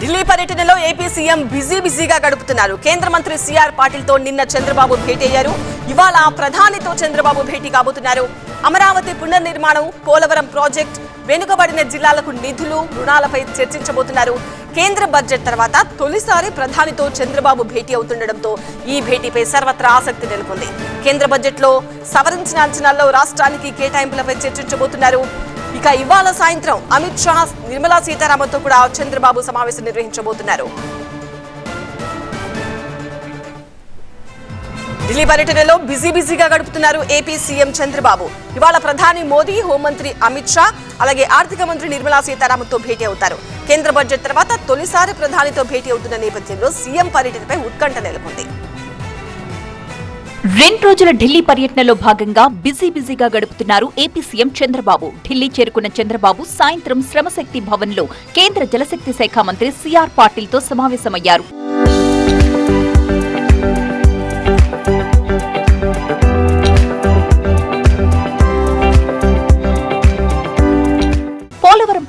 ఢిల్లీ పర్యటనలో AP CM busy బిజీగా గడుపుతున్నారు. కేంద్ర మంత్రి సిఆర్ పాటిల్తో నిన్న చంద్రబాబు భేటీ అయ్యారు. ఇవాళ ప్రధానితో చంద్రబాబు భేటీ కాబోతున్నారు. అమరావతి పునర్నిర్మాణం పోలవరం ప్రాజెక్ట్ వెనుకబడిన జిల్లాలకు నిధులు రుణాలపై చర్చించబోతున్నారు. కేంద్ర బడ్జెట్ తర్వాత తొలిసారి ప్రధానితో చంద్రబాబు భేటీ అవుతుండటంతో ఈ భేటీపై సర్వత్రా ఆసక్తి నెలకొంది. కేంద్ర బడ్జెట్లో సవరించిన అంచనాల్లో రాష్ట్రానికి కేటాయింపులపై చర్చించబోతున్నారు. ఇక ఇవాళ సాయంత్రం అమిత్ షా నిర్మలా సీతారామన్తో కూడా చంద్రబాబు సమావేశం నిర్వహించబోతున్నారు. ఢిల్లీ పర్యటనలో బిజీ బిజీగా గడుపుతున్నారు ఏపీ సీఎం చంద్రబాబు. ఇవాళ ప్రధాని మోదీ హోంమంత్రి అమిత్ షా అలాగే ఆర్థిక మంత్రి నిర్మలా సీతారామన్తో భేటీ అవుతారు. కేంద్ర బడ్జెట్ తర్వాత తొలిసారి ప్రధానితో భేటీ అవుతున్న నేపథ్యంలో సీఎం పర్యటనపై ఉత్కంఠ నెలకొంది. రెండు రోజుల ఢిల్లీ పర్యటనలో భాగంగా బిజీ బిజీగా గడుపుతున్నారు ఏపీ సీఎం చంద్రబాబు. ఢిల్లీ చేరుకున్న చంద్రబాబు సాయంత్రం శ్రమశక్తి భవన్లో కేంద్ర జలశక్తి శాఖ మంత్రి సిఆర్ పాటిల్తో సమావేశమయ్యారు.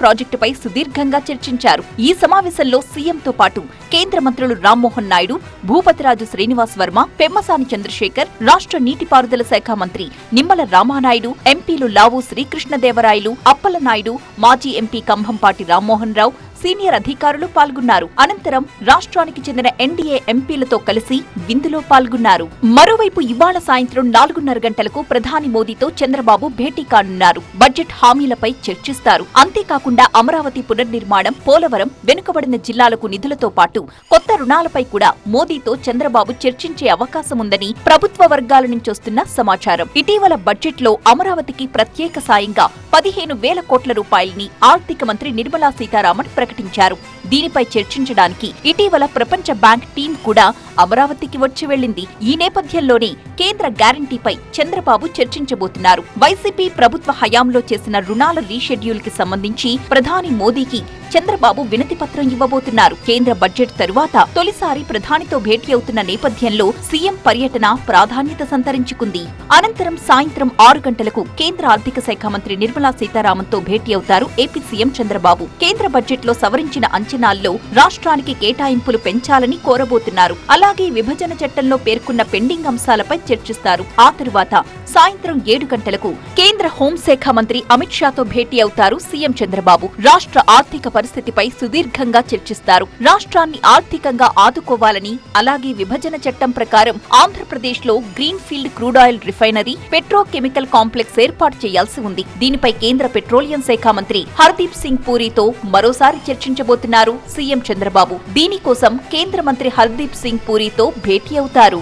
ప్రాజెక్టుపై సుదీర్ఘంగా చర్చించారు. ఈ సమావేశంలో సీఎంతో పాటు కేంద్ర మంత్రులు రామ్మోహన్ నాయుడు భూపతిరాజు శ్రీనివాస్ వర్మ పెమ్మసాని చంద్రశేఖర్ రాష్ట్ర నీటిపారుదల శాఖ మంత్రి నిమ్మల రామానాయుడు ఎంపీలు లావు శ్రీకృష్ణదేవరాయలు అప్పలనాయుడు మాజీ ఎంపీ కంభంపాటి రామ్మోహన్ రావు సీనియర్ అధికారులు పాల్గొన్నారు. అనంతరం రాష్ట్రానికి చెందిన ఎన్డీఏ ఎంపీలతో కలిసి విందులో పాల్గొన్నారు. మరోవైపు ఇవాళ సాయంత్రం నాలుగున్నర గంటలకు ప్రధాని మోదీతో చంద్రబాబు భేటీ కానున్నారు. బడ్జెట్ హామీలపై చర్చిస్తారు. అంతేకాకుండా అమరావతి పునర్నిర్మాణం పోలవరం వెనుకబడిన జిల్లాలకు నిధులతో పాటు కొత్త రుణాలపై కూడా మోదీతో చంద్రబాబు చర్చించే అవకాశం ఉందని ప్రభుత్వ వర్గాల నుంచొస్తున్న సమాచారం. ఇటీవల బడ్జెట్లో అమరావతికి ప్రత్యేక సాయంగా పదిహేను వేల కోట్ల రూపాయల్ని ఆర్థిక మంత్రి నిర్మలా సీతారామన్ ప్రకటించారు. దీనిపై చర్చించడానికి ఇటీవల ప్రపంచ బ్యాంక్ టీం కూడా అమరావతికి వచ్చి వెళ్ళింది ఈ నేపథ్యంలోనే కేంద్ర గ్యారంటీపై చంద్రబాబు చర్చించబోతున్నారు. వైసీపీ ప్రభుత్వ హయాంలో చేసిన రుణాల రీషెడ్యూల్కి సంబంధించి ప్రధాని మోదీకి చంద్రబాబు వినతి పత్రం ఇవ్వబోతున్నారు. కేంద్ర బడ్జెట్ తరువాత తొలిసారి ప్రధానితో భేటీ అవుతున్న నేపథ్యంలో సీఎం పర్యటన ప్రాధాన్యత సంతరించుకుంది. అనంతరం సాయంత్రం ఆరు గంటలకు కేంద్ర ఆర్థిక శాఖ మంత్రి నిర్మలా సీతారామన్తో భేటీ అవుతారు ఏపీ సీఎం చంద్రబాబు. కేంద్ర బడ్జెట్లో సవరించిన అంచనాల్లో రాష్ట్రానికి కేటాయింపులు పెంచాలని కోరబోతున్నారు. అలాగే విభజన చట్టంలో పేర్కొన్న పెండింగ్ అంశాలపై చర్చిస్తారు. ఆ తరువాత సాయంత్రం ఏడు గంటలకు కేంద్ర హోంశాఖ మంత్రి అమిత్ షాతో భేటీ అవుతారు సీఎం చంద్రబాబు. రాష్ట్ర ఆర్థిక పరిస్థితిపై సుదీర్ఘంగా చర్చిస్తారు. రాష్ట్రాన్ని ఆర్థికంగా ఆదుకోవాలని అలాగే విభజన చట్టం ప్రకారం ఆంధ్రప్రదేశ్లో green field crude oil refinery petrochemical complex ఏర్పాటు చేయాల్సి ఉంది. దీనిపై కేంద్ర పెట్రోలియం శాఖ మంత్రి హర్దీప్ సింగ్ పూరితో మరోసారి చర్చించబోతున్నారు సీఎం చంద్రబాబు. దీనికోసం కేంద్ర మంత్రి హర్దీప్ సింగ్ పూరితో భేటీ అవుతారు.